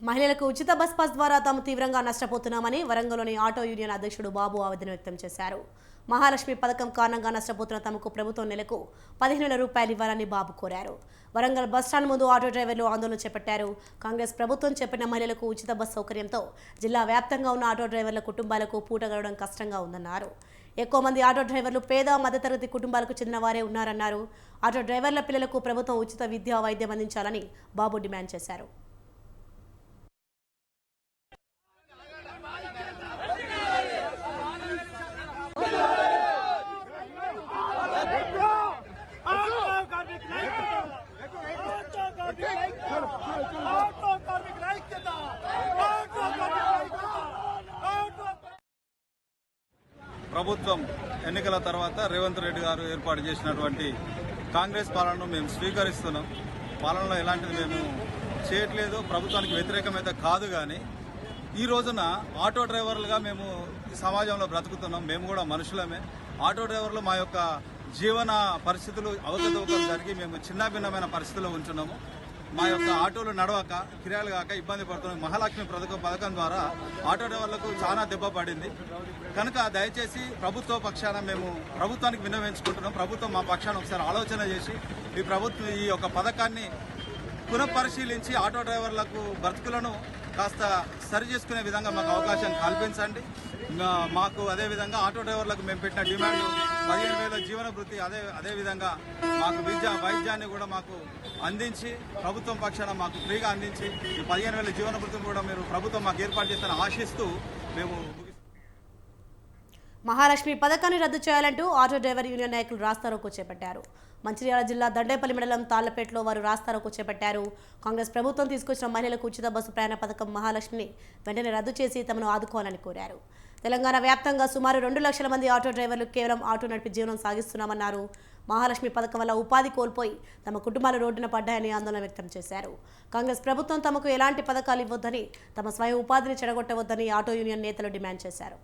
మహిళలకు ఉచిత bus pass ద్వారా తాము తీవ్రంగా నష్టపోతున్నామని వరంగల్లోని ఆటో యూనియన్ అధ్యక్షుడు బాబు ఆవేదన వ్యక్తం చేశారు. మహాలక్ష్మి పథకం కారణంగా నష్టపోతున్న తమకు ప్రభుత్వం నెలకు పదిహేను వేల రూపాయలు ఇవ్వాలని బాబు కోరారు. వరంగల్ బస్టాండ్ ముందు ఆటో డ్రైవర్లు ఆందోళన చేపట్టారు. కాంగ్రెస్ ప్రభుత్వం చెప్పిన మహిళలకు ఉచిత బస్ సౌకర్యంతో జిల్లా వ్యాప్తంగా ఉన్న ఆటో డ్రైవర్ల కుటుంబాలకు పూట గడవడం కష్టంగా ఉందన్నారు. ఎక్కువ మంది ఆటో డ్రైవర్లు పేద మధ్యతరగతి కుటుంబాలకు చెందిన వారే ఉన్నారన్నారు. ఆటో డ్రైవర్ల పిల్లలకు ప్రభుత్వం ఉచిత విద్యా వైద్యం అందించాలని బాబు డిమాండ్ చేశారు ఆటో కార్మిక ఆటో కార్మిక ఆటో కార్మిక ఐక్యత ఆటో కార్మిక ఐక్యత ఆటో ప్రభుత్వం ఎన్నికల తర్వాత రేవంత్ రెడ్డి గారు ఏర్పాటు చేసినటువంటి కాంగ్రెస్ పాలనను మేము స్వీకరిస్తున్నాం. పాలనలో ఎలాంటిది మేము చేయట్లేదు. ప్రభుత్వానికి వ్యతిరేకమైతే కాదు కానీ ఈ రోజున ఆటో డ్రైవర్లుగా మేము ఈ సమాజంలో బ్రతుకుతున్నాం. మేము కూడా మనుషులమే. ఆటో డ్రైవర్లు మా యొక్క జీవన పరిస్థితులు అవకతవకలు జరిగి మేము చిన్న భిన్నమైన పరిస్థితుల్లో ఉంటున్నాము. మా యొక్క ఆటోలు నడవక కిరాయిలు కాక ఇబ్బంది పడుతుంది మహాలక్ష్మి పథకం పథకం ద్వారా ఆటో డ్రైవర్లకు చాలా దెబ్బ పడింది. కనుక దయచేసి ప్రభుత్వ పక్షాన మేము ప్రభుత్వానికి విన్నవించుకుంటున్నాం. ప్రభుత్వం మా పక్షాన ఒకసారి ఆలోచన చేసి ఈ ప్రభుత్వం ఈ యొక్క పథకాన్ని పునఃపరిశీలించి ఆటో డ్రైవర్లకు బ్రతుకులను కాస్త సరి చేసుకునే విధంగా మాకు అవకాశం కల్పించండి. మా- మాకు అదే విధంగా ఆటో డ్రైవర్లకు మేము పెట్టిన డిమాండ్ పదిహేను వేల జీవన వృత్తి అదే అదే విధంగా మాకు విద్య వైద్యాన్ని కూడా మాకు అందించి ప్రభుత్వం పక్షాన మాకు ఫ్రీగా అందించి ఈ పదిహేను వేల జీవన వృత్తిని కూడా మీరు ప్రభుత్వం మాకు ఏర్పాటు చేస్తారని ఆశిస్తూ మేము మహాలక్ష్మి పథకాన్ని రద్దు చేయాలంటూ ఆటో డ్రైవర్ యూనియన్ నాయకులు రాస్తారోకో చేపట్టారు. మంచిర్యాల జిల్లా దండేపల్లి మండలం తాళ్ళపేటలో వారు రాస్తారోకో చేపట్టారు. కాంగ్రెస్ ప్రభుత్వం తీసుకొచ్చిన మహిళలకు ఉచిత బస్సు ప్రయాణ పథకం మహాలక్ష్మిని వెంటనే రద్దు చేసి తమను ఆదుకోవాలని కోరారు. తెలంగాణ వ్యాప్తంగా సుమారు రెండు లక్షల మంది ఆటో డ్రైవర్లు కేవలం ఆటో నడిపి జీవనం సాగిస్తున్నామన్నారు. మహాలక్ష్మి పథకం వల్ల ఉపాధి కోల్పోయి తమ కుటుంబాలు రోడ్డున పడ్డాయని ఆందోళన వ్యక్తం చేశారు. కాంగ్రెస్ ప్రభుత్వం తమకు ఎలాంటి పథకాలు ఇవ్వొద్దని తమ స్వయం ఉపాధిని చెడగొట్టవద్దని ఆటో యూనియన్ నేతలు డిమాండ్ చేశారు.